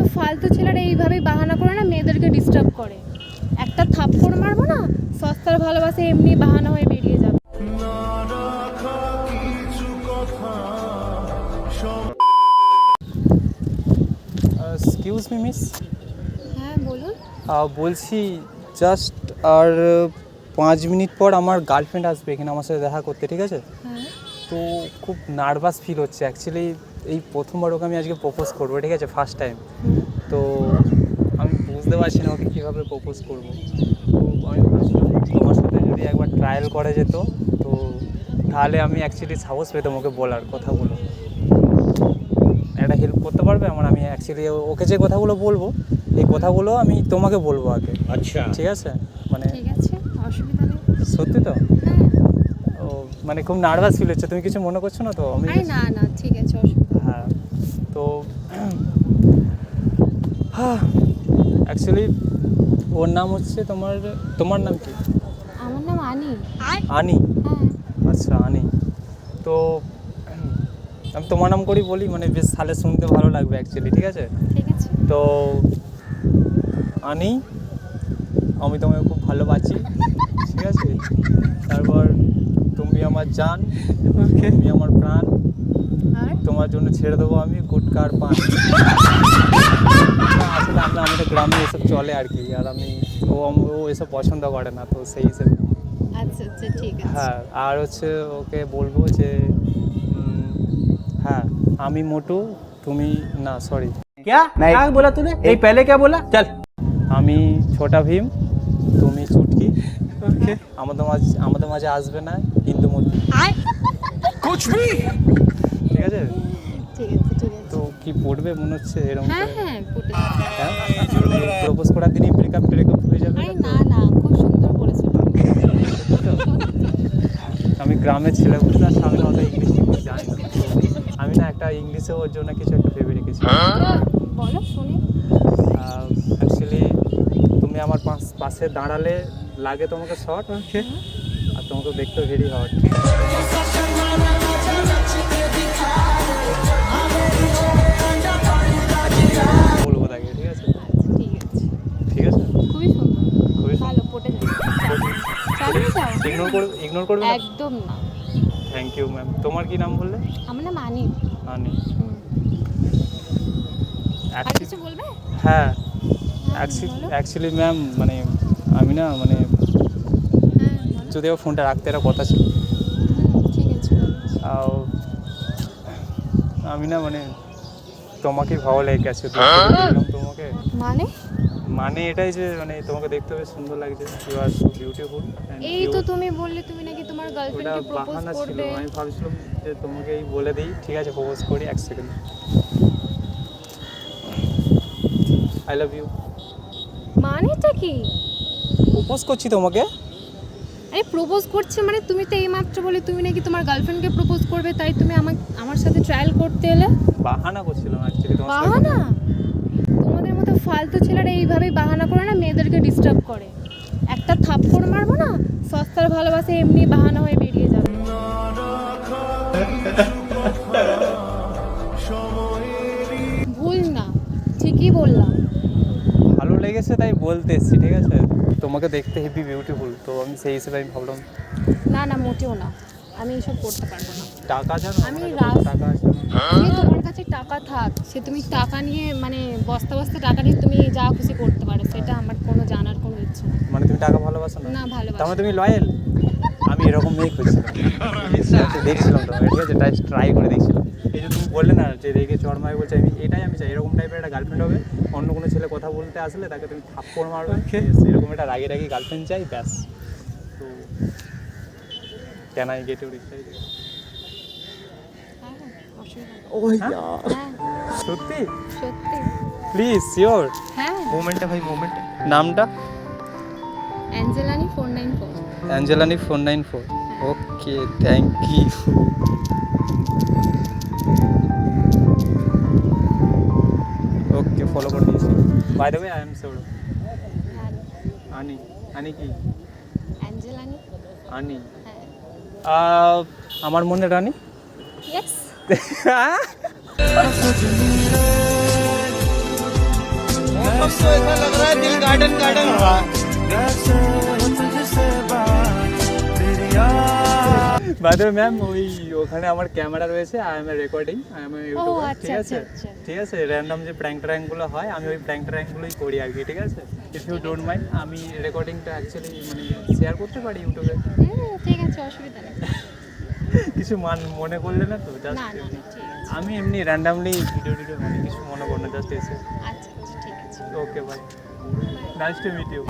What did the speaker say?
মতো ফালতু ছেলেরা এইভাবেই বাহানা করে না মেয়েদেরকে ডিস্টার্ব করে। একটা থাপ্পড় মারবো না সস্তার ভালোবাসে এমনি বাহানা হয়ে বেরিয়ে যাবে। এক্সকিউজ মি মিস হ্যাঁ বলুন। বলছি জাস্ট আর পাঁচ মিনিট পর আমার গার্লফ্রেন্ড আসবে এখানে আমার সাথে দেখা করতে ঠিক আছে? হ্যাঁ। তো খুব নার্ভাস ফিল হচ্ছে অ্যাকচুয়ালি এই প্রথমবার ওকে আমি আজকে প্রপোজ করব ঠিক আছে? ফার্স্ট টাইম তো আমি বুঝতে পারছি না ওকে কীভাবে প্রপোজ করব। তো আমি তোমার সাথে যদি একবার ট্রায়াল করা যেত তো তাহলে আমি অ্যাকচুয়ালি সাহস পেতাম ওকে বলার কথাগুলো। একটা হেল্প করতে পারবে? আমার আমি অ্যাকচুয়ালি ওকে যে কথাগুলো বলব এই কথাগুলো আমি তোমাকে বলব আগে। আচ্ছা। ঠিক আছে? মানে সত্যি তো? হ্যাঁ। ও মানে খুব নার্ভাস ফিল হচ্ছে। তুমি কিছু মনে করছ না তো? আমি না না ঠিক আছে তো অ্যাকচুয়ালি ওর নাম হচ্ছে তোমার তোমার নাম কি? আমার নাম আনি। আনি? হ্যাঁ। আচ্ছা আনি। তো আমি তোমার নাম করেই বলি মানে বেশ তাহলে শুনতে ভালো লাগবে অ্যাকচুয়ালি ঠিক আছে। তো আনি আমি তোমাকে খুব ভালোবাসি ঠিক আছে? তারপর তুমি আমার জান তুমি আমার প্রাণ তোমার জন্য ছেড়ে দেবো আমি গুটকার পান না, আসলে আমরা আমাদের গ্রামে এসব চলে আর কি আর আমি ও আম- ও এসব পছন্দ করে না তো সেই হিসেবে আচ্ছা আচ্ছা ঠিক আছে হ্যাঁ আর হচ্ছে ওকে বলবো যে উম, হ্যাঁ আমি মোটু তুমি না সরি क्या क्या बोला तूने नहीं पहले क्या बोला चल আমি ছোটা ভীম তুমি চুটকি আমাদের মাঝে আমাদের মাঝে আসবে না হিন্দু মূর্তি ঠিক আছে? ঠিক আছে ঠিক আছে। তো কি পড়বে? মনে হচ্ছে এরকম হ্যাঁ হ্যাঁ হ্যাঁ? প্রপোজ করার দিনই ব্রেকআপ ব্রেকআপ হয়ে যাবে আরে না না খুব সুন্দর বলেছ। আমি গ্রামের ছেলে বুঝতে আর সামনে অত ইংলিশ জানি না। আমি না একটা ইংলিশে ওর জন্য কিছু একটা ভেবে রেখেছি। বলো শুনি। অ্যাকচুয়ালি তুমি আমার পাশ- পাশে দাঁড়ালে লাগে তোমাকে শর্ট আর তোমাকে দেখতে ভেরি হট করবে ইগনোর করবে না? একদম না। থ্যাংক ইউ ম্যাম তোমার কি নাম বললে? আমার নাম আনি। আনি। আর কিছু বলবে? হ্যাঁ। হ্যাঁ। অ্যাকচুয়ালি ম্যাম মানে আমি না মানে হ্যাঁ বলো। যদিও ফোনটা রাখতে একটা কথা ছিল। ঠিক আছে আমি না মানে তোমাকে ভালো লেগে গেছে তোমাকে? মানে? মানে এটাই যে মানে তোমাকে দেখতে বেশ সুন্দর লাগছে ইউ আর সো বিউটিফুল এই তো তুমি বললে তুমি নাকি তোমার গার্লফ্রেন্ডকে প্রপোজ করবে। আমি ভাবছিলাম যে তোমাকে এই বলে দিই ঠিক আছে প্রপোজ করি এক সেকেন্ড আই লাভ ইউ মানেটা কি? প্রপোজ করছি তোমাকে। আরে প্রপোজ করছে মানে তুমি তো এইমাত্র বলে তুমি নাকি তোমার গার্লফ্রেন্ডকে প্রপোজ করবে তাই তুমি আমার আমার সাথে ট্রায়াল করতে এলে? বাহানা করছিলাম অ্যাকচুয়ালি তোমার বাহানা? ফালতু ছেলেরা এইভাবেই বাহানা করে না মেয়েদেরকে ডিস্টার্ব করে। একটা থাপ্পড় মারবো না সস্তার ভালোবাসে এমনি বাহানা হয়ে বেরিয়ে যাবে। ভুল না ঠিকই বললাম। ভালো লেগেছে তাই বলতে এসছি ঠিক আছে? তোমাকে দেখতে হেভি বিউটিফুল তো আমি সেই হিসেবে আমি ভাবলাম না না মোটেও না। আমি এসব করতে পারব না। টাকা জানো? আমি টাকা আছে। সে তোমার কাছে টাকা থাক সে তুমি টাকা নিয়ে মানে বস্তা বস্তা টাকা নিয়ে তুমি যা খুশি করতে পারো সেটা আমার কোনো জানার কোনো ইচ্ছে মানে তুমি টাকা ভালোবাসো না? না ভালোবাসি। মানে তুমি লয়াল আমি এরকম মেয়ে খুঁজছিলাম। Instagram-তে দেখছিলাম তোমাকে ঠিক আছে তাই ট্রাই করে দেখছিলাম। এই যে তুমি বললে না যে রেগে চড়মায় বলছে আমি এটাই আমি চাই। এরকম টাইপের একটা গার্লফ্রেন্ড হবে। অন্য কোনো ছেলে কথা বলতে আসলে তাকে তুমি থাপ্পড় মারবে। এরকম একটা রাগে রাগে গার্লফ্রেন্ড চাই ব্যাস। তো Can I get your হ্যাঁ, হ্যাঁ, হ্যাঁ? সত্যি? সত্যি। প্লিজ শিওর হ্যাঁ। মোমেন্টটা ভাই মোমেন্ট নামটা? অ্যাঞ্জেলানি four nine four. অ্যাঞ্জেলানি four nine four. Okay thank you okay follow করে দিয়েছি। By the way I am sure আনি আনি কি? অ্যাঞ্জেলানি। আনি আমার মনে রানী ইয়েস अब तो ऐसा लग रहा है दिल गार्डन गार्डन हो বাইদে ম্যাম ওই ওখানে আমার ক্যামেরা রয়েছে I am recording I am YouTube ঠিক আছে? আচ্ছা, আচ্ছা। ঠিক আছে র্যান্ডম যে প্র্যাঙ্ক ট্র্যাঙ্কগুলো হয় আমি ওই প্র্যাঙ্ক ট্র্যাঙ্কগুলোই করি আর কি ঠিক আছে? ইফ ইউ ডোন্ট মাইন্ড আমি রেকর্ডিংটা অ্যাকচুয়ালি মানে শেয়ার করতে পারি ইউটিউবে ঠিক আছে অসুবিধা নেই। কিছু মান মনে করলে না তো জাস্ট আমি এমনি র্যান্ডামলি ভিডিও টিডিও মানে কিছু মনে করো না জাস্ট এসে। আচ্ছা, আচ্ছা ঠিক আছে। Okay bye nice to meet you